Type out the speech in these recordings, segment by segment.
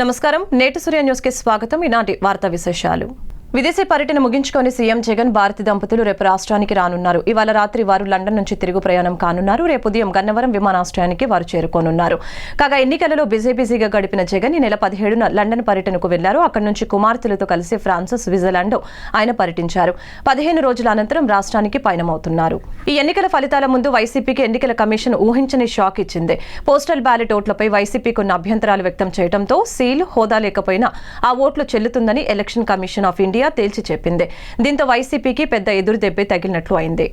నమస్కారం. నేటి సూర్య న్యూస్కి స్వాగతం. ఈనాటి వార్తా విశేషాలు. విదేశీ పర్యటన ముగించుకొని సీఎం జగన్ భారతి దంపతులు రేపు రాష్ట్రానికి రానున్నారు. ఇవాళ రాత్రి వారు లండన్ నుంచి తిరుగు ప్రయాణం కానున్నారు. రేపు ఉదయం గన్నవరం విమానాశ్రయానికి వారు చేరుకోనున్నారు. కాగా ఎన్నికలలో బిజీ బిజీగా గడిపిన జగన్ ఈ నెల పదిహేడున లండన్ పర్యటనకు వెళ్ళారు. అక్కడి నుంచి కుమార్తెలతో కలిసి ఫ్రాన్స్ స్విట్జర్లాండ్ ఆయన పర్యటించారు. పదిహేను రోజుల అనంతరం రాష్ట్రానికి పయనమవుతున్నారు. ఈ ఎన్నికల ఫలితాల ముందు వైసీపీకి ఎన్నికల కమిషన్ ఊహించని షాక్ ఇచ్చింది. పోస్టల్ బ్యాలెట్ ఓట్లపై వైసీపీ కొన్ని అభ్యంతరాలు వ్యక్తం చేయడంతో సీల్ హోదా లేకపోయినా ఆ ఓట్లు చెల్లుతుందని ఎలక్షన్ కమిషన్ ఆఫ్ ఇండియా తేల్చి చెప్పింది. దీంతో వైసీపీకి పెద్ద ఎదురు దెబ్బే తగిలినట్లు అయింది.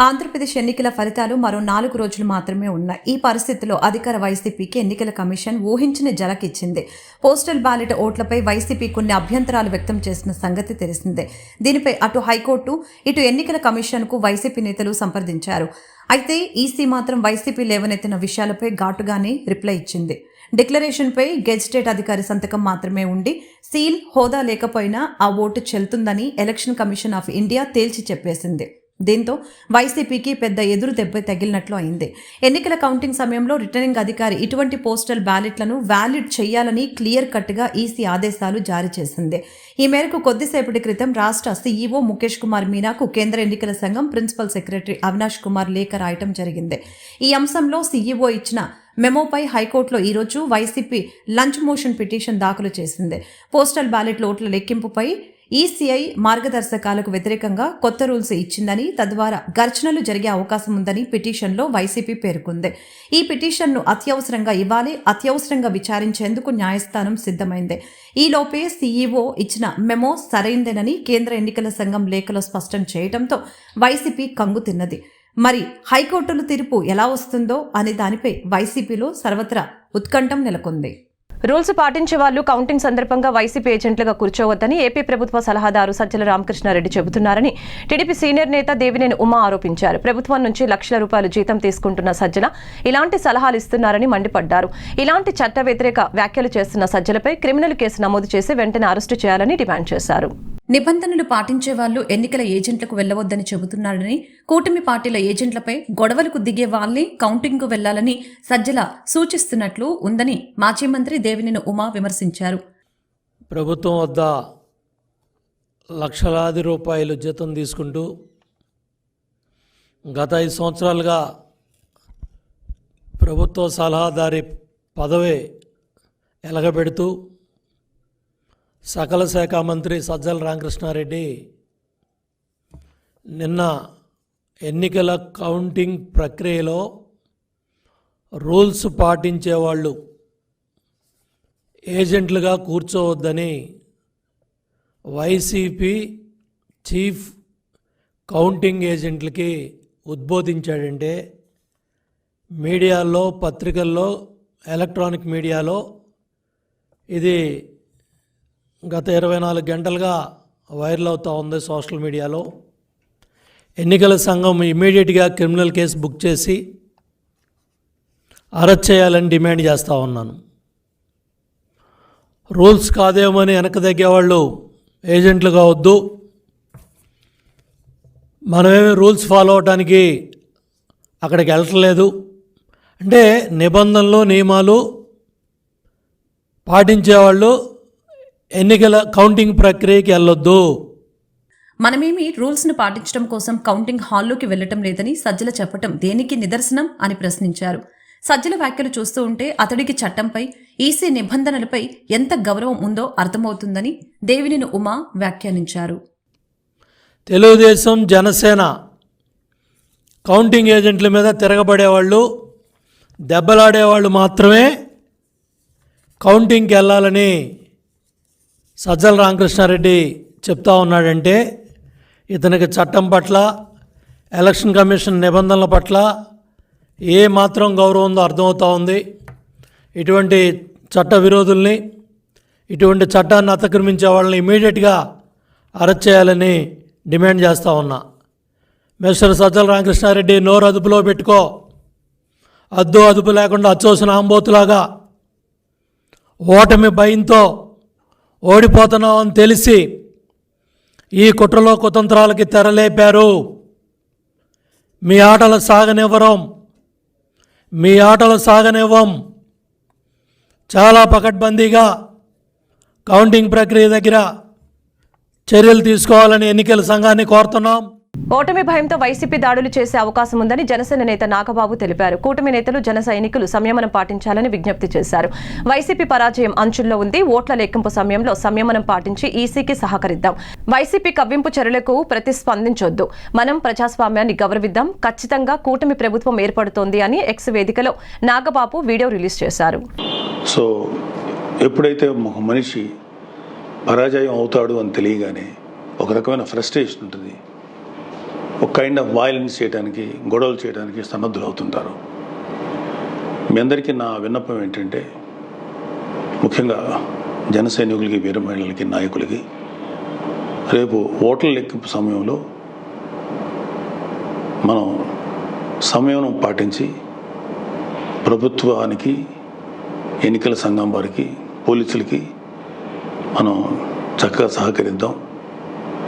ఆంధ్రప్రదేశ్ ఎన్నికల ఫలితాలు మరో నాలుగు రోజులు మాత్రమే ఉన్నాయి. ఈ పరిస్థితిలో అధికార వైసీపీకి ఎన్నికల కమిషన్ ఊహించిన జలకిచ్చింది. పోస్టల్ బ్యాలెట్ ఓట్లపై వైసీపీ కొన్ని అభ్యంతరాలు వ్యక్తం చేసిన సంగతి తెలిసిందే. దీనిపై అటు హైకోర్టు ఇటు ఎన్నికల కమిషన్కు వైసీపీ నేతలు సంప్రదించారు. అయితే ఈసీ మాత్రం వైసీపీ లేవనెత్తిన విషయాలపై ఘాటుగానే రిప్లై ఇచ్చింది. డిక్లరేషన్పై గెజిటేట్ అధికారి సంతకం మాత్రమే ఉండి సీల్ హోదా లేకపోయినా ఆ ఓటు చెల్తుందని ఎలక్షన్ కమిషన్ ఆఫ్ ఇండియా తేల్చి చెప్పేసింది. దీంతో వైసీపీకి పెద్ద ఎదురు దెబ్బ తగిలినట్లు అయింది. ఎన్నికల కౌంటింగ్ సమయంలో రిటర్నింగ్ అధికారి ఇటువంటి పోస్టల్ బ్యాలెట్లను వ్యాలిడ్ చేయాలని క్లియర్ కట్గా ఈసీ ఆదేశాలు జారీ చేసింది. ఈ మేరకు కొద్దిసేపటి క్రితం రాష్ట్ర సీఈఓ ముఖేష్ కుమార్ మీనాకు కేంద్ర ఎన్నికల సంఘం ప్రిన్సిపల్ సెక్రటరీ అవినాష్ కుమార్ లేఖ రాయటం జరిగింది. ఈ అంశంలో సీఈఓ ఇచ్చిన మెమోపై హైకోర్టులో ఈరోజు వైసీపీ లంచ్ మోషన్ పిటిషన్ దాఖలు చేసింది. పోస్టల్ బ్యాలెట్ ఓట్ల లెక్కింపుపై ఈసీఐ మార్గదర్శకాలకు వ్యతిరేకంగా కొత్త రూల్స్ ఇచ్చిందని తద్వారా ఘర్షణలు జరిగే అవకాశం ఉందని పిటిషన్లో వైసీపీ పేర్కొంది. ఈ పిటిషన్ను అత్యవసరంగా ఇవ్వాలి అత్యవసరంగా విచారించేందుకు న్యాయస్థానం సిద్ధమైంది. ఈలోపే సీఈఓ ఇచ్చిన మెమో సరైందేనని కేంద్ర ఎన్నికల సంఘం లేఖలో స్పష్టం చేయడంతో వైసీపీ కంగు తిన్నది. మరి హైకోర్టుల తీర్పు ఎలా వస్తుందో అనే దానిపై వైసీపీలో సర్వత్రా ఉత్కంఠం నెలకొంది. రూల్స్ పాటించే వాళ్ళు కౌంటింగ్ సందర్భంగా వైసీపీ ఏజెంట్లుగా కూర్చోవద్దని ఏపీ ప్రభుత్వ సలహాదారు సజ్జల రామకృష్ణారెడ్డి చెబుతున్నారని టీడీపీ సీనియర్ నేత దేవినేని ఉమా ఆరోపించారు. ప్రభుత్వం నుంచి లక్షల రూపాయలు జీతం తీసుకుంటున్న సజ్జల ఇలాంటి సలహాలు ఇస్తున్నారని మండిపడ్డారు. ఇలాంటి చట్ట వ్యతిరేక వ్యాఖ్యలు చేస్తున్న సజ్జలపై క్రిమినల్ కేసు నమోదు చేసి వెంటనే అరెస్టు చేయాలని డిమాండ్ చేశారు. నిబంధనలు పాటించే వాళ్ళు ఎన్నికల ఏజెంట్లకు వెళ్ళవద్దని చెబుతున్నారని కూటమి పార్టీల ఏజెంట్లపై గొడవలకు దిగే వాళ్ళని కౌంటింగ్కు వెళ్ళాలని సజ్జల సూచిస్తున్నట్లు ఉందని మాజీ మంత్రి దేవినేని ఉమా విమర్శించారు. ప్రభుత్వం వద్ద లక్షలాది రూపాయలు జీతం తీసుకుంటూ గత ఐదు సంవత్సరాలుగా ప్రభుత్వ సలహాదారి పదవి ఎలగబెడుతూ సకల శాఖ మంత్రి సజ్జల రామకృష్ణారెడ్డి నిన్న ఎన్నికల కౌంటింగ్ ప్రక్రియలో రూల్స్ పాటించేవాళ్ళు ఏజెంట్లుగా కూర్చోవద్దని వైసీపీ చీఫ్ కౌంటింగ్ ఏజెంట్లకి ఉద్బోధించాడంటే మీడియాలో పత్రికల్లో ఎలక్ట్రానిక్ మీడియాలో ఇది గత ఇరవై నాలుగు గంటలుగా వైరల్ అవుతూ ఉంది సోషల్ మీడియాలో. ఎన్నికల సంఘం ఇమీడియట్గా క్రిమినల్ కేసు బుక్ చేసి అరెస్ట్ చేయాలని డిమాండ్ చేస్తూ ఉన్నాను. రూల్స్ కాదేమని వెనక తగ్గేవాళ్ళు ఏజెంట్లు కావద్దు. మనమేమి రూల్స్ ఫాలో అవడానికి అక్కడికి వెళ్ళట్లేదు. అంటే నిబంధనలు నియమాలు పాటించేవాళ్ళు ఎన్నికల కౌంటింగ్ ప్రక్రియకి వెళ్ళొద్దు. మనమేమి రూల్స్ను పాటించడం కోసం కౌంటింగ్ హాల్లోకి వెళ్ళటం లేదని సజ్జల చెప్పటం దేనికి నిదర్శనం అని ప్రశ్నించారు. సజ్జల వ్యాఖ్యలు చూస్తూ ఉంటే అతడికి చట్టంపై ఈసీ నిబంధనలపై ఎంత గౌరవం ఉందో అర్థమవుతుందని దేవినేని ఉమా వ్యాఖ్యానించారు. తెలుగుదేశం జనసేన కౌంటింగ్ ఏజెంట్ల మీద తిరగబడేవాళ్ళు దెబ్బలాడేవాళ్ళు మాత్రమే కౌంటింగ్కి వెళ్ళాలని సజ్జల రామకృష్ణారెడ్డి చెప్తా ఉన్నాడంటే ఇతనికి చట్టం పట్ల ఎలక్షన్ కమిషన్ నిబంధనల పట్ల ఏ మాత్రం గౌరవం ఉందో అర్థమవుతా ఉంది. ఇటువంటి చట్ట విరోధుల్ని ఇటువంటి చట్టాన్ని అతిక్రమించే వాళ్ళని ఇమీడియట్గా అరెస్ట్ చేయాలని డిమాండ్ చేస్తూ ఉన్నా. మిస్టర్ సజ్జల రామకృష్ణారెడ్డి నోరు అదుపులో పెట్టుకో. అద్దు అదుపు లేకుండా అచ్చోసిన ఆంబోతులాగా ఓటమి భయంతో ఓడిపోతున్నాం అని తెలిసి ఈ కుట్రలో కుతంత్రాలకి తెరలేపారు. మీ ఆటలు సాగనివ్వరం. మీ ఆటలు సాగనివ్వం. చాలా పకడ్బందీగా కౌంటింగ్ ప్రక్రియ దగ్గర చర్యలు తీసుకోవాలని ఎన్నికల సంఘాన్ని కోరుతున్నాం. ఓటమి భయంతో వైసీపీ దాడులు చేసే అవకాశం ఉందని జనసేన నేత నాగబాబు తెలిపారు. కూటమి నేతలు జన సైనికులు సంయమనం పాటించాలని విజ్ఞప్తి చేశారు. వైసీపీ పరాజయం అంచుల్లో ఉంది. ఓట్ల లెక్కింపు సమయంలో సంయమనం పాటించి ఈసీకి సహకరిద్దాం. వైసీపీ కవ్వింపు చర్యలకు ప్రతిస్పందించొద్దు. మనం ప్రజాస్వామ్యాన్ని గౌరవిద్దాం. ఖచ్చితంగా కూటమి ప్రభుత్వం ఏర్పడుతోంది అని ఎక్స్ వేదికలో నాగబాబు వీడియో రిలీజ్ చేశారు. సో ఎప్పుడైతే మనిషి పరాజయం అవుతాడు అని తెలియగానే ఒక రకమైన ఫ్రస్ట్రేషన్ ఉంటుంది. ఒక కైండ్ ఆఫ్ వైలెన్స్ చేయడానికి గొడవలు చేయడానికి సన్నద్ధులు అవుతుంటారు మీ అందరికీ నా విన్నపం ఏంటంటే ముఖ్యంగా జన సైనికులకి వీర మహిళలకి నాయకులకి రేపు ఓట్ల లెక్కింపు సమయంలో మనం సమయం పాటించి ప్రభుత్వానికి ఎన్నికల సంఘం వారికి పోలీసులకి మనం చక్కగా సహకరిద్దాం.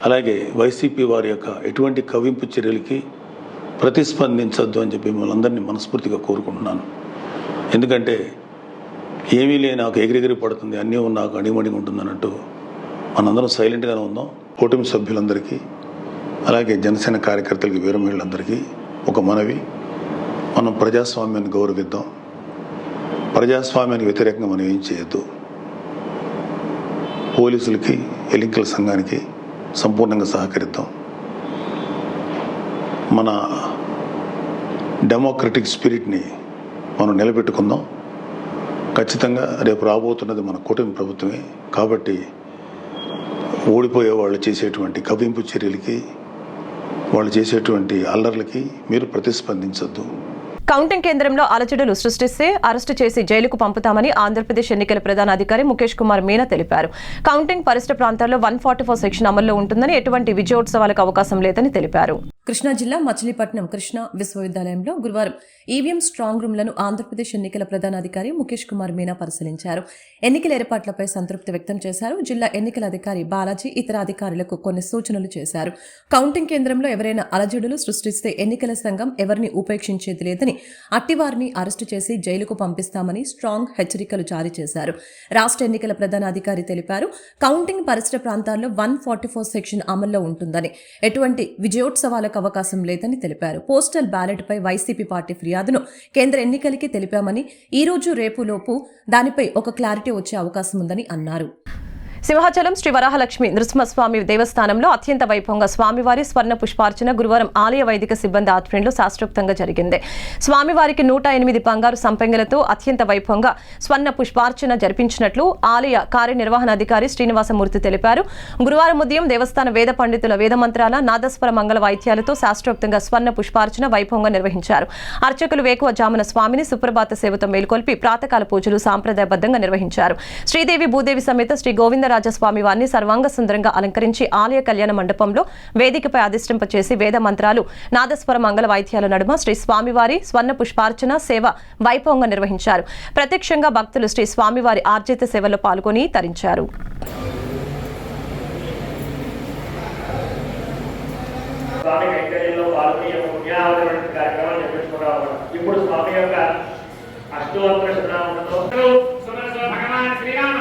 అలాగే వైసీపీ వారి యొక్క ఎటువంటి కవింపు చర్యలకి ప్రతిస్పందించద్దు అని చెప్పి మిమ్మల్ని అందరినీ మనస్ఫూర్తిగా కోరుకుంటున్నాను. ఎందుకంటే ఏమీ లేని నాకు ఎగిరెగిరి పడుతుంది అన్నీ నాకు అడిమడిగా ఉంటుంది అన్నట్టు మనందరం సైలెంట్గానే ఉందాం కూటమి సభ్యులందరికీ అలాగే జనసేన కార్యకర్తలకి వీరమహిళలందరికీ ఒక మనవి. మనం ప్రజాస్వామ్యాన్ని గౌరవిద్దాం. ప్రజాస్వామ్యానికి వ్యతిరేకంగా మనం ఏం చేయొద్దు. పోలీసులకి ఎలింకల సంఘానికి సంపూర్ణంగా సహకరిద్దాం. మన డెమోక్రటిక్ స్పిరిట్ని మనం నిలబెట్టుకుందాం. ఖచ్చితంగా రేపు రాబోతున్నది మన కూటమి ప్రభుత్వమే. కాబట్టి ఓడిపోయే వాళ్ళు చేసేటువంటి కవింపు చర్యలకి వాళ్ళు చేసేటువంటి అల్లర్లకి మీరు ప్రతిస్పందించద్దు. కౌంటింగ్ కేంద్రంలో అలజడులు సృష్టిస్తే అరెస్టు చేసి జైలుకు పంపుతామని ఆంధ్రప్రదేశ్ ఎన్నికల ప్రధాన అధికారి ముఖేష్ కుమార్ మీనా తెలిపారు. కౌంటింగ్ పరిసర ప్రాంతాల్లో వన్ ఫార్టీ ఫోర్ సెక్షన్ అమల్లో ఉంటుందని ఎటువంటి విజయోత్సవాలకు అవకాశం లేదని తెలిపారు. కృష్ణా జిల్లా మచిలీపట్నం కృష్ణా విశ్వవిద్యాలయంలో గురువారం ఈవీఎం స్ట్రాంగ్ రూమ్లను ఆంధ్రప్రదేశ్ ఎన్నికల ప్రధానాధికారి ముఖేష్ కుమార్ మీనా పరిశీలించారు. ఎన్నికల ఏర్పాట్లపై సంతృప్తి వ్యక్తం చేశారు. జిల్లా ఎన్నికల అధికారి బాలాజీ ఇతర అధికారులకు కొన్ని సూచనలు చేశారు. కౌంటింగ్ కేంద్రంలో ఎవరైనా అలజడులు సృష్టిస్తే ఎన్నికల సంఘం ఎవరిని ఉపేక్షించేది లేదని అట్టివారిని అరెస్టు చేసి జైలుకు పంపిస్తామని స్ట్రాంగ్ హెచ్చరికలు జారీ చేశారు. రాష్ట్ర ఎన్నికల ప్రధానాధికారి తెలిపారు కౌంటింగ్ పరిసర ప్రాంతాల్లో వన్ ఫార్టీ ఫోర్ సెక్షన్ అమల్లో ఉంటుందని ఎటువంటి విజయోత్సవాలకు అవకాశం లేదని తెలిపారు. పోస్టల్ బ్యాలెట్ పై వైసీపీ పార్టీ ఫిర్యాదును కేంద్ర ఎన్నికలకి తెలిపామని ఈ రోజు రేపు లోపు దానిపై ఒక క్లారిటీ వచ్చే అవకాశం ఉందని అన్నారు. సింహాచలం శ్రీ వరాహలక్ష్మి నృసింహస్వామి దేవస్థానంలో అత్యంత వైభవంగా స్వామివారి స్వర్ణ పుష్పార్చన గురువారం ఆలయ వైదిక సిబ్బంది ఆధ్వర్యంలో శాస్త్రోక్తంగా జరిగింది. స్వామివారికి నూట ఎనిమిది బంగారు సంపెంగలతో అత్యంత వైభవంగా స్వర్ణ పుష్పార్చన జరిపించినట్లు ఆలయ కార్యనిర్వహణాధికారి శ్రీనివాసమూర్తి తెలిపారు. గురువారం ఉదయం దేవస్థాన వేద పండితుల వేద మంత్రాల నాదస్వర మంగళ వాయిద్యాలతో శాస్త్రోక్తంగా స్వర్ణ పుష్పార్చన వైభవంగా నిర్వహించారు. అర్చకులు వేకువ జామున స్వామిని సుప్రభాత సేవతో మేల్కొల్పి ప్రాతకాల పూజలు సాంప్రదాయబద్ధంగా నిర్వహించారు. శ్రీదేవి భూదేవి సమేత శ్రీ గోవింద గోవిందరాజస్వామి వారిని సర్వాంగ సుందరంగా అలంకరించి ఆలయ కళ్యాణ మండపంలో వేదికపై అధిష్టింపచేసి వేద మంత్రాలు నాదస్వర మంగళ వాయిద్యాల నడుమ శ్రీ స్వామివారి స్వర్ణ పుష్పార్చన సేవ వైభవంగా నిర్వహించారు. ప్రత్యక్షంగా భక్తులు శ్రీ స్వామివారి ఆర్జిత సేవలో పాల్గొని తరించారు. స్వామి కైంకర్యంలో పాల్గొని ఇప్పుడు స్వామి యొక్క అష్టోత్తర శతనామంతో భగవాన్ శ్రీరామ.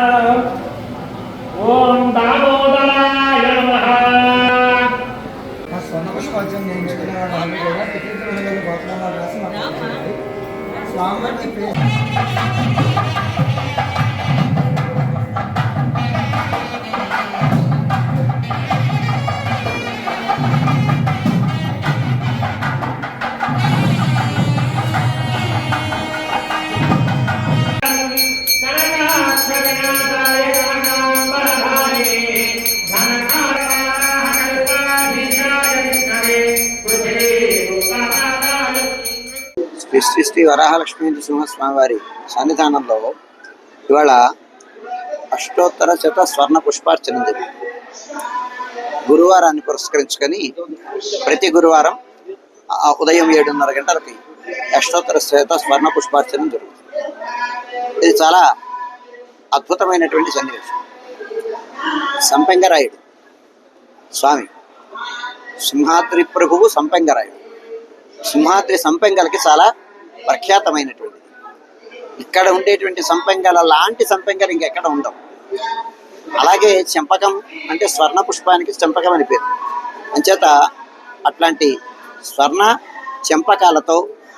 స్వామివారికి శ్రీ శ్రీ శ్రీ వరాహలక్ష్మీ వారి సన్నిధానంలో ఇవాళ అష్టోత్తర శత స్వర్ణ పుష్పార్చన జరిగింది. గురువారాన్ని పురస్కరించుకొని ప్రతి గురువారం ఉదయం ఏడున్నర గంటలకి అష్టోత్తర శత స్వర్ణ పుష్పార్చన జరుగుతుంది. ఇది చాలా అద్భుతమైనటువంటి సన్నివేశం. సంపెంగరాయుడు స్వామి సింహాద్రి ప్రభువు సంపెంగరాయుడు. సింహాద్రి సంపెంగలకి చాలా ప్రఖ్యాతమైనటువంటిది. ఇక్కడ ఉండేటువంటి సంపెంగల లాంటి సంపెంగలు ఇంకెక్కడ ఉండవు. అలాగే చెంపకం అంటే స్వర్ణ పుష్పానికి చెంపకం అని పేరు. అంచేత అట్లాంటి స్వర్ణ చెంపకాలతో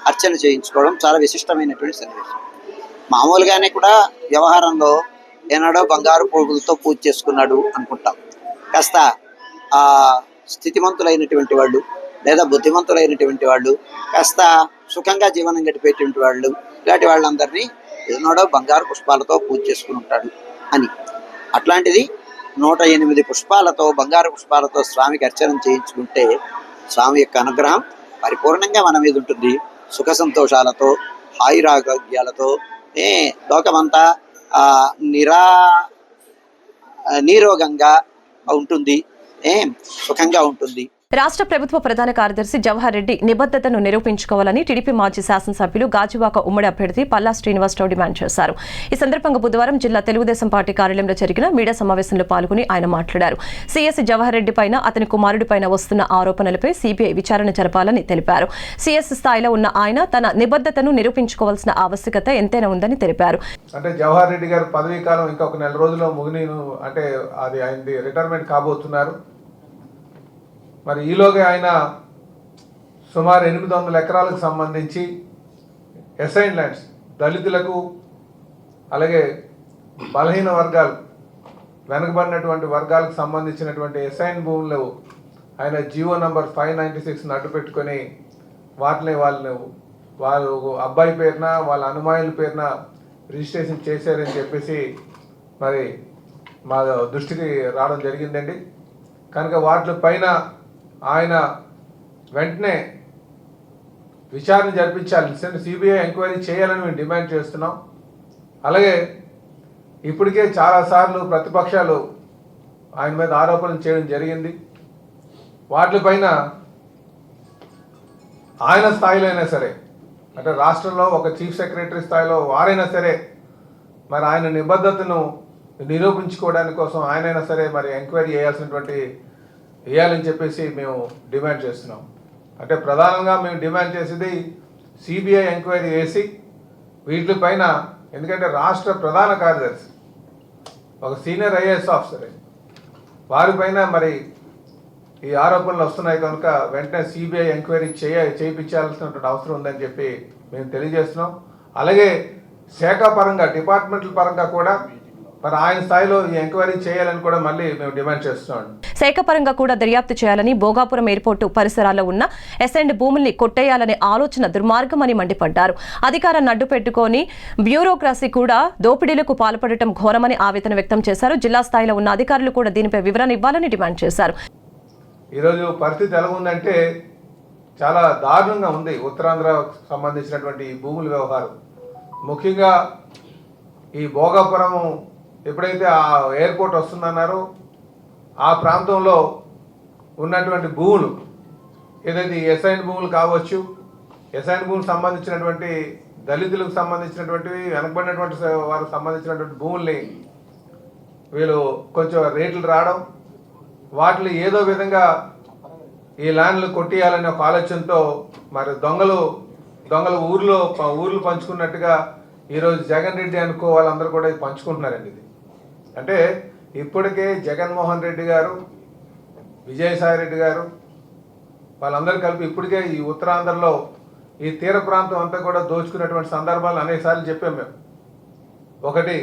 అర్చన చేయించుకోవడం చాలా విశిష్టమైనటువంటి సన్నివేశం. మామూలుగానే కూడా వ్యవహారంలో ఏనాడో బంగారు పువ్వులతో పూజ చేసుకున్నాడు అనుకుంటాం. కాస్త స్థితిమంతులైనటువంటి వాళ్ళు లేదా బుద్ధిమంతులైనటువంటి వాళ్ళు కాస్త సుఖంగా జీవనం గడిపేటువంటి వాళ్ళు ఇలాంటి వాళ్ళందరినీ ఎన్నోడో బంగారు పుష్పాలతో పూజ చేసుకుని ఉంటాడు అని. అట్లాంటిది నూట ఎనిమిది పుష్పాలతో బంగారు పుష్పాలతో స్వామికి అర్చన చేయించుకుంటే స్వామి యొక్క అనుగ్రహం పరిపూర్ణంగా మన మీద ఉంటుంది. సుఖ సంతోషాలతో హాయిరారోగ్యాలతో ఏ లోకమంతా నిరా నీరోగంగా ఉంటుంది. ఏ సుఖంగా ఉంటుంది. రాష్ట్ర ప్రభుత్వ ప్రధాన కార్యదర్శి జవహర్ రెడ్డి నిబద్ధతను నిరూపించుకోవాలని టీడీపీ మాజీ శాసనసభ్యులు గాజువాక ఉమ్మడి అభ్యర్థి పల్లా శ్రీనివాసరావు డిమాండ్ చేశారు. ఈ సందర్భంగా బుధవారం జిల్లా తెలుగుదేశం పార్టీ కార్యాలయంలో జరిగిన మీడియా సమావేశంలో పాల్గొని ఆయన మాట్లాడారు. సీఎస్ జవహర్ రెడ్డి పైన అతని కుమారుడిపైన వస్తున్న ఆరోపణలపై సీబీఐ విచారణ జరపాలని తెలిపారు. సీఎస్ స్థాయిలో ఉన్న ఆయన తన నిబద్ధతను నిరూపించుకోవాల్సిన ఆవశ్యకత ఎంతైనా ఉందని తెలిపారు. అంటే జవహర్ రెడ్డి గారు పదవీ కాలం ఇంకొక నెల రోజుల్లో ముగిని అంటే అది ఆయనది రిటైర్మెంట్ కాబోతున్నారు. మరి ఈలోగా ఆయన సుమారు ఎనిమిది వందల ఎకరాలకు సంబంధించి ఎసైన్ ల్యాండ్స్ దళితులకు అలాగే బలహీన వర్గాలు వెనకబడినటువంటి వర్గాలకు సంబంధించినటువంటి ఎసైన్ భూములు ఆయన G O number five ninety సిక్స్ని అడ్డు పెట్టుకొని వాటిని వాళ్ళని వాళ్ళు అబ్బాయి పేరున వాళ్ళ అనుమాయుల పేరున రిజిస్ట్రేషన్ చేశారని చెప్పేసి మరి మా దృష్టికి రావడం జరిగిందండి. కనుక వాటి పైన ఆయన వెంటనే విచారణ జరిపించాలి. సిబిఐ ఎంక్వైరీ చేయాలని మేము డిమాండ్ చేస్తున్నాం. అలాగే ఇప్పటికే చాలాసార్లు ప్రతిపక్షాలు ఆయన మీద ఆరోపణలు చేయడం జరిగింది. వాటిపైన ఆయన స్థాయిలో అయినా సరే అంటే రాష్ట్రంలో ఒక చీఫ్ సెక్రటరీ స్థాయిలో వారైనా సరే మరి ఆయన నిబద్ధతను నిరూపించుకోవడానికి కోసం ఆయనైనా సరే మరి ఎంక్వైరీ చేయాల్సినటువంటి వేయాలని చెప్పేసి మేము డిమాండ్ చేస్తున్నాం. అంటే ప్రధానంగా మేము డిమాండ్ చేసేది సిబిఐ ఎంక్వైరీ చేసి వీటిపైన ఎందుకంటే రాష్ట్ర ప్రధాన కార్యదర్శి ఒక సీనియర్ ఐఏఎస్ ఆఫీసర్ వారిపైన మరి ఈ ఆరోపణలు వస్తున్నాయి కనుక వెంటనే సిబిఐ ఎంక్వైరీ చేయ చేయించాల్సినటువంటి అవసరం ఉందని చెప్పి మేము తెలియజేస్తున్నాం. అలాగే శాఖ పరంగా డిపార్ట్మెంటల్ పరంగా కూడా మరి ఆయన స్థాయిలో ఈ ఎంక్వైరీ చేయాలని కూడా మళ్ళీ మేము డిమాండ్ చేస్తున్నాం శాఖపరంగా కూడా దర్యాప్తు చేయాలని భోగాపురం ఎయిర్పోర్టు పరిసరాల్లో ఉన్న ఎసెండ్ భూముల్ని కొట్టేయాలనే ఆలోచన దుర్మార్గమని మండిపడ్డారు. అధికారాన్ని అడ్డు పెట్టుకొని బ్యూరోక్రసీ కూడా దోపిడీలకు పాల్పడటం ఘోరమని ఆవేదన వ్యక్తం చేశారు. జిల్లా స్థాయిలో ఉన్న అధికారులు కూడా దీనిపై వివరణ ఇవ్వాలని డిమాండ్ చేశారు. ఈరోజు పరిస్థితి ఎలా ఉందంటే చాలా దారుణంగా ఉంది ఉత్తరాంధ్ర సంబంధించినటువంటి భూముల వ్యవహారం. ముఖ్యంగా ఈ భోగాపురం ఎప్పుడైతే ఆ ఎయిర్పోర్ట్ వస్తుందన్నారో ఆ ప్రాంతంలో ఉన్నటువంటి భూములు ఏదైతే ఎస్ఐన్ భూములు కావచ్చు ఎస్ఐన్ భూములకు సంబంధించినటువంటి దళితులకు సంబంధించినటువంటివి వెనకబడినటువంటి వారికి సంబంధించినటువంటి భూముల్ని వీళ్ళు కొంచెం రేట్లు రావడం వాటిని ఏదో విధంగా ఈ ల్యాండ్లు కొట్టేయాలనే ఒక ఆలోచనతో మరి దొంగలు దొంగలు ఊర్లో ఊర్లు పంచుకున్నట్టుగా ఈరోజు జగన్ రెడ్డి అనుకో వాళ్ళందరూ కూడా పంచుకుంటున్నారండి ఇది. అంటే ఇప్పటికే జగన్మోహన్ రెడ్డి గారు విజయసాయి రెడ్డి గారు వాళ్ళందరూ కలిపి ఇప్పటికే ఈ ఉత్తరాంధ్రలో ఈ తీర ప్రాంతం అంతా కూడా దోచుకున్నటువంటి సందర్భాలు అనేకసార్లు చెప్పాం మేము. ఒకటి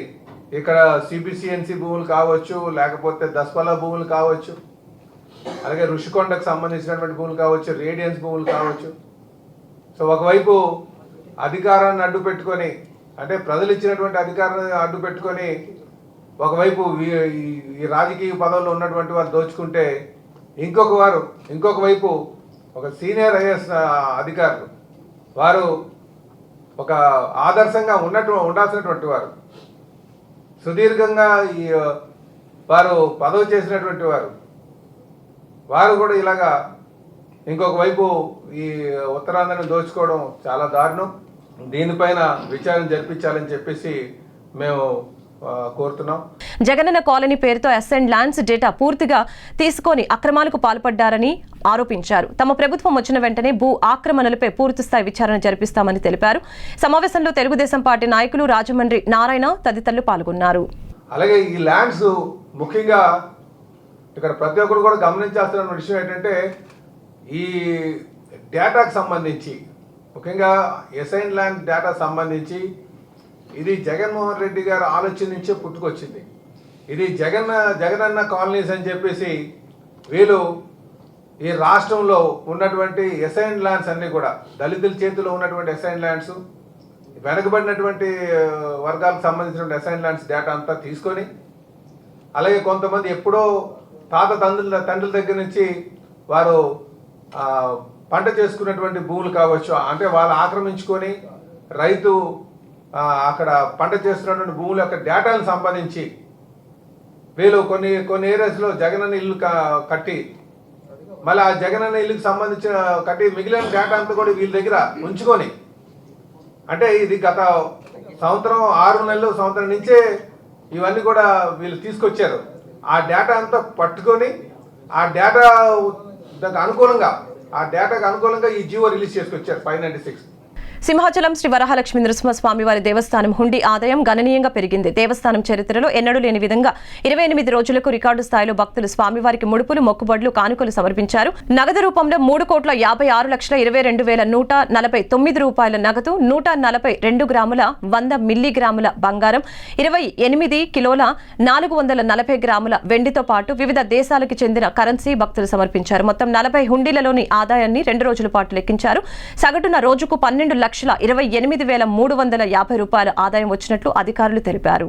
ఇక్కడ సిబిసిఎన్సి భూములు కావచ్చు లేకపోతే దస్పలా భూములు కావచ్చు అలాగే ఋషికొండకు సంబంధించినటువంటి భూములు కావచ్చు రేడియన్స్ భూములు కావచ్చు. సో ఒకవైపు అధికారాన్ని అడ్డు పెట్టుకొని అంటే ప్రజలు ఇచ్చినటువంటి అధికారాన్ని అడ్డు పెట్టుకొని ఒకవైపు ఈ- ఈ రాజకీయ పదవుల్లో ఉన్నటువంటి వారు దోచుకుంటే ఇంకొక వారు ఇంకొక వైపు ఒక సీనియర్ ఐఎస్ అధికారులు. వారు ఒక ఆదర్శంగా ఉన్నట్టు ఉండాల్సినటువంటి వారు. సుదీర్ఘంగా ఈ వారు పదవి చేసినటువంటి వారు. వారు కూడా ఇలాగా ఇంకొక వైపు ఈ ఉత్తరాంధ్రని దోచుకోవడం చాలా దారుణం. దీనిపైన విచారణ జరిపించాలని చెప్పేసి మేము కోరుతున్నాం. జగనన్న కాలనీ పేరుతో అసెంట్ ల్యాండ్స్ డేటా పూర్తిగా తీసుకొని అక్రమాలకు పాల్పడ్డారని ఆరోపించారు. తమ ప్రభుత్వం వచ్చిన వెంటనే భూ ఆక్రమణలపై పూర్తిస్థాయి విచారణ జరిపిస్తామని తెలిపారు. సమావేశంలో తెలుగుదేశం పార్టీ నాయకులు రాజమండ్రి నారాయణ తదితరులు పాల్గొన్నారు. అలాగే ఈ ల్యాండ్స్ ముఖ్యంగా ఇక్కడ ప్రతి ఒక్కరు కూడా గమనించాల్సిన విషయం ఏంటంటే ఈ డేటాకు సంబంధించి ముఖ్యంగా ఎసైన్ ల్యాండ్ డేటా సంబంధించి ఇది జగన్మోహన్ రెడ్డి గారు ఆలోచన నుంచే పుట్టుకొచ్చింది. ఇది జగన్ జగనన్న కాలనీస్ అని చెప్పేసి వీళ్ళు ఈ రాష్ట్రంలో ఉన్నటువంటి ఎసైన్ ల్యాండ్స్ అన్నీ కూడా దళితుల చేతిలో ఉన్నటువంటి ఎసైన్ ల్యాండ్స్ వెనకబడినటువంటి వర్గాలకు సంబంధించిన అసైన్ ల్యాండ్స్ డేటా అంతా తీసుకొని అలాగే కొంతమంది ఎప్పుడో తాత తండ్రుల తండ్రుల దగ్గర నుంచి వారు పంట చేసుకున్నటువంటి భూములు కావచ్చు అంటే వాళ్ళు ఆక్రమించుకొని రైతు అక్కడ పంట చేస్తున్నటువంటి భూముల యొక్క డేటాను సంపాదించి వీళ్ళు కొన్ని కొన్ని ఏరియాస్లో జగనన్న ఇల్లు కట్టి మళ్ళీ ఆ జగనన్న ఇల్లుకి సంబంధించిన కట్టి మిగిలిన డేటా అంతా కూడా వీళ్ళ దగ్గర ఉంచుకొని అంటే ఇది గత సంవత్సరం ఆరు నెలలు సంవత్సరం నుంచే ఇవన్నీ కూడా వీళ్ళు తీసుకొచ్చారు. ఆ డేటా అంతా పట్టుకొని ఆ డేటా దానికి అనుకూలంగా ఆ డేటాకు అనుకూలంగా ఈ GO release చేసుకొచ్చారు five ninety six Simhachalam Sri Varahalakshmi Narasimhaswamy వారి దేవస్థానం హుండీ ఆదాయం గణనీయంగా పెరిగింది. దేవస్థానం చరిత్రలో ఎన్నడూ లేని విధంగా ఇరవై ఎనిమిది రోజులకు రికార్డు స్థాయిలో భక్తులు స్వామివారికి ముడుపులు మొక్కుబడులు కానుకలు సమర్పించారు. నగదు రూపంలో మూడు కోట్ల యాభై ఆరు లక్షల ఇరవై రెండు వేల నూట నలభై తొమ్మిది రూపాయల నగదు నూట నలభై రెండు గ్రాముల వంద మిల్లీగ్రాముల బంగారం ఇరవై ఎనిమిది కిలోల నాలుగు వందల నలభై గ్రాముల వెండితో పాటు వివిధ దేశాలకు చెందిన కరెన్సీ భక్తులు సమర్పించారు. మొత్తం నలభై హుండీలలోని ఆదాయాన్ని రెండు రోజుల పాటు లెక్కించారు. సగటున రోజుకు పన్నెండు లక్షల ఇరవై ఎనిమిది వేల మూడు వందల యాభై రూపాయల ఆదాయం వచ్చినట్లు అధికారులు తెలిపారు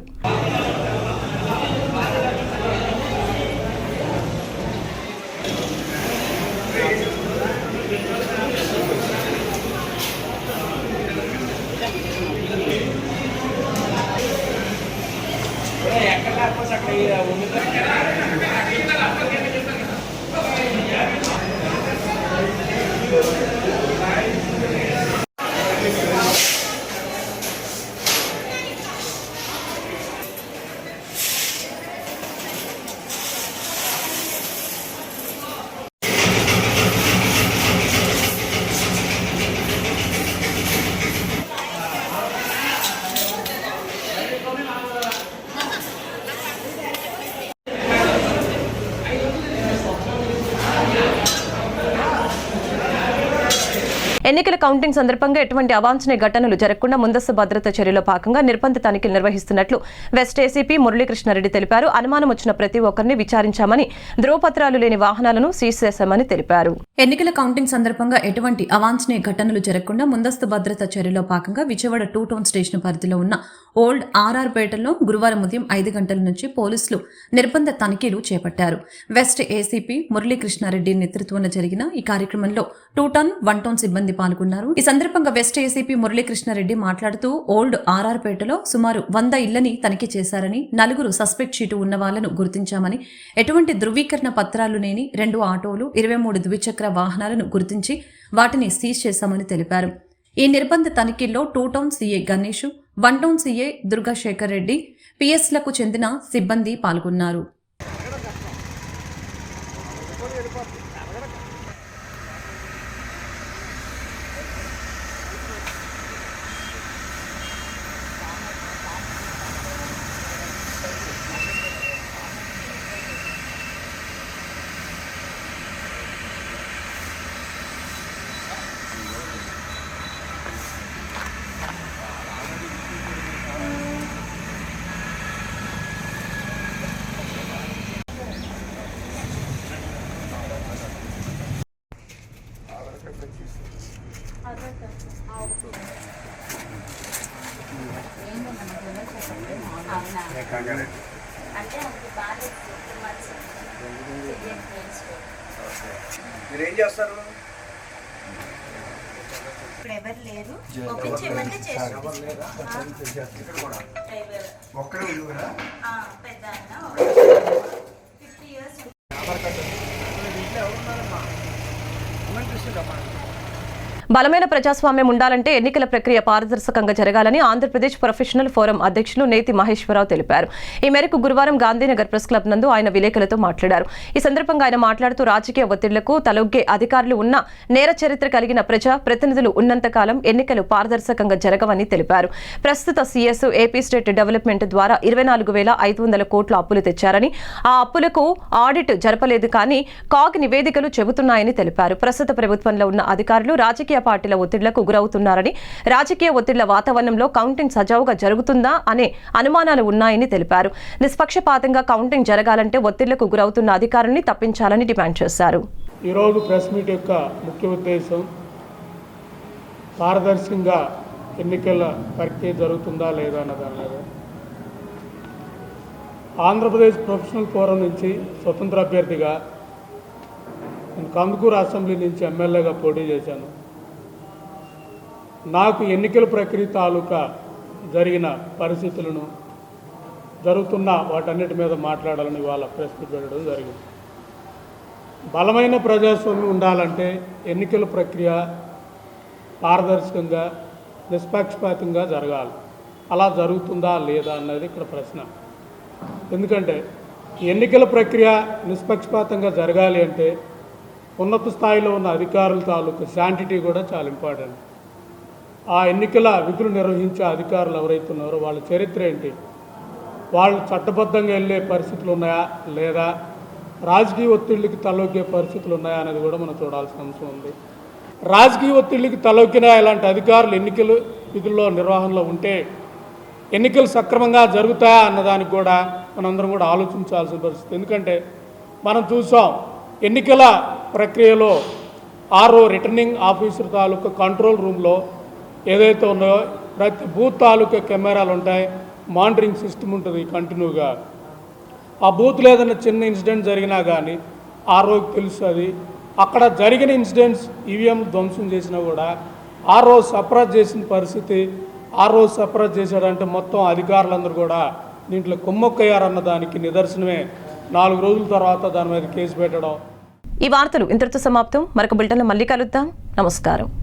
ఎన్నికల కౌంటింగ్ సందర్భంగా ఎటువంటి అవాంఛనీయ ఘటనలు జరగకుండా ముందస్తు భద్రత చర్యలో భాగంగా నిర్బంధ తనిఖీలు నిర్వహిస్తున్నట్లు వెస్ట్ ఏసీపీ మురళీకృష్ణారెడ్డి తెలిపారు. అనుమానం వచ్చిన ప్రతి ఒక్కరిని విచారించామని ధ్రువపత్రాలు లేని వాహనాలను సీజ్ చేశామని తెలిపారు. ఎన్నికల కౌంటింగ్ సందర్భంగా ఎటువంటి అవాంఛనీయ ఘటనలు జరగకుండా ముందస్తు భద్రత చర్యలో భాగంగా విజయవాడ టూ టౌన్ స్టేషన్ పరిధిలో ఉన్న ఓల్డ్ ఆర్ఆర్ పేటలో గురువారం ఉదయం ఐదు గంటల నుంచి పోలీసులు నిర్బంధ తనిఖీలు చేపట్టారు. వెస్ట్ ఏసీపీ మురళీకృష్ణారెడ్డి నేతృత్వంలో జరిగిన ఈ కార్యక్రమంలో టూ టౌన్ వన్ టౌన్ సిబ్బంది పాల్గొన్నారు. ఈ సందర్భంగా వెస్ట్ ఏసీపీ మురళీకృష్ణారెడ్డి మాట్లాడుతూ ఓల్డ్ ఆర్ఆర్పేటలో సుమారు వంద ఇళ్ళని తనిఖీ చేశారని నలుగురు సస్పెక్ట్ షీటు ఉన్న వాళ్ళను గుర్తించామని ఎటువంటి ధృవీకరణ పత్రాలు లేని రెండు ఆటోలు ఇరవై మూడు ద్విచక్ర వాహనాలను గుర్తించి వాటిని సీజ్ చేశామని తెలిపారు. ఈ నిర్బంధ తనిఖీల్లో two town CA Ganesh one town CA Durgashekar Reddy పిఎస్లకు చెందిన సిబ్బంది పాల్గొన్నారు. మీరు ఏం చేస్తారు? ఇప్పుడు ఎవరు లేరు. ఒప్పించేయమంటే చేసి. ఒక్కడే ఉండురా పెద్ద ఆయన ఫిఫ్టీ ఇయర్స్ బలమైన ప్రజాస్వామ్యం ఉండాలంటే ఎన్నికల ప్రక్రియ పారదర్శకంగా జరగాలని ఆంధ్రప్రదేశ్ ప్రొఫెషనల్ ఫోరం అధ్యక్షులు నేతి మహేశ్వరరావు తెలిపారు. ఈ మేరకు గురువారం గాంధీనగర్ ప్రెస్ క్లబ్ నందు ఆయన విలేకరులతో మాట్లాడారు. ఈ సందర్భంగా ఆయన మాట్లాడుతూ రాజకీయ ఒత్తిళ్ళకు తలొగ్గే అధికారులు ఉన్న నేర చరిత్ర కలిగిన ప్రజా ప్రతినిధులు ఉన్నంతకాలం ఎన్నికలు పారదర్శకంగా జరగవని తెలిపారు. ప్రస్తుత సీఎస్ ఏపీ స్టేట్ డెవలప్మెంట్ ద్వారా ఇరవై నాలుగు వేల ఐదు వందల కోట్ల అప్పులు తెచ్చారని ఆ అప్పులకు ఆడిట్ జరపలేదు కానీ కాగ్ నివేదికలు చెబుతున్నాయని తెలిపారు. ప్రస్తుత ప్రభుత్వంలో ఉన్న అధికారులు రాజకీయ పార్టీల ఒత్తిళ్ళకు గురవుతున్నారని రాజకీయ ఒత్తిళ్ళ వాతావరణంలో కౌంటింగ్ సజావుగా జరుగుతుందా అనే అనుమానాలు ఉన్నాయని తెలిపారు. నిష్పక్షపాతంగా కౌంటింగ్ జరగాలంటే ఒత్తిళ్ళకు గురవుతున్న అధికారుల్ని తప్పించాలని డిమాండ్ చేశారు. ఈరోజు ప్రెస్ మీట్ యొక్క ముఖ్య ఉద్దేశం పారదర్శకంగా ఎన్నికల ప్రక్రియ జరుగుతుందా లేదా అన్న దాని మీద. ఆంధ్రప్రదేశ్ ప్రొఫెషనల్ ఫోరం నుంచి స్వతంత్ర అభ్యర్థిగా నేను కందుకూరు అసెంబ్లీ నుంచి ఎమ్మెల్యేగా పోటీ చేశాను. నాకు ఎన్నికల ప్రక్రియ తాలూకా జరిగిన పరిస్థితులను జరుగుతున్న వాటన్నిటి మీద మాట్లాడాలని వాళ్ళ ప్రెస్ పెట్టడం జరిగింది. బలమైన ప్రజాస్వామ్యం ఉండాలంటే ఎన్నికల ప్రక్రియ పారదర్శకంగా నిష్పక్షపాతంగా జరగాలి. అలా జరుగుతుందా లేదా అన్నది ఇక్కడ ప్రశ్న. ఎందుకంటే ఎన్నికల ప్రక్రియ నిష్పక్షపాతంగా జరగాలి అంటే ఉన్నత స్థాయిలో ఉన్న అధికారుల తాలూకు శాంటిటీ కూడా చాలా ఇంపార్టెంట్. ఆ ఎన్నికల విధులు నిర్వహించే అధికారులు ఎవరైతే ఉన్నారో వాళ్ళ చరిత్ర ఏంటి? వాళ్ళు చట్టబద్ధంగా వెళ్ళే పరిస్థితులు ఉన్నాయా లేదా? రాజకీయ ఒత్తిళ్ళకి తలొగ్గే పరిస్థితులు ఉన్నాయా అనేది కూడా మనం చూడాల్సిన అంశం ఉంది. రాజకీయ ఒత్తిళ్ళకి తలొగ్గిన ఇలాంటి అధికారులు ఎన్నికలు విధుల్లో నిర్వహణలో ఉంటే ఎన్నికలు సక్రమంగా జరుగుతాయా అన్నదానికి కూడా మనందరం కూడా ఆలోచించాల్సిన పరిస్థితి. ఎందుకంటే మనం చూసాం ఎన్నికల ప్రక్రియలో ఆర్ఓ రిటర్నింగ్ ఆఫీసర్ తాలూకా కంట్రోల్ రూమ్లో ఏదైతే ఉన్నాయో ప్రతి బూత్ తాలూకా కెమెరాలు ఉంటాయి మానిటరింగ్ సిస్టమ్ ఉంటుంది కంటిన్యూగా. ఆ బూత్లో ఏదైనా చిన్న ఇన్సిడెంట్ జరిగినా కానీ ఆ రోజు తెలుసు అది. అక్కడ జరిగిన ఇన్సిడెంట్స్ ఈవీఎం ధ్వంసం చేసినా కూడా ఆ రోజు సప్రెస్ చేసిన పరిస్థితి ఆ రోజు సప్రెస్ చేశాడంటే మొత్తం అధికారులందరూ కూడా దీంట్లో కుమ్మక్కయ్యారన్న దానికి నిదర్శనమే. నాలుగు రోజుల తర్వాత దాని మీద కేసు పెట్టడం. ఈ వార్తలు ఇంతటితో సమాప్తం. మరొక బిల్టన్లో మళ్ళీ కలుద్దాం. నమస్కారం.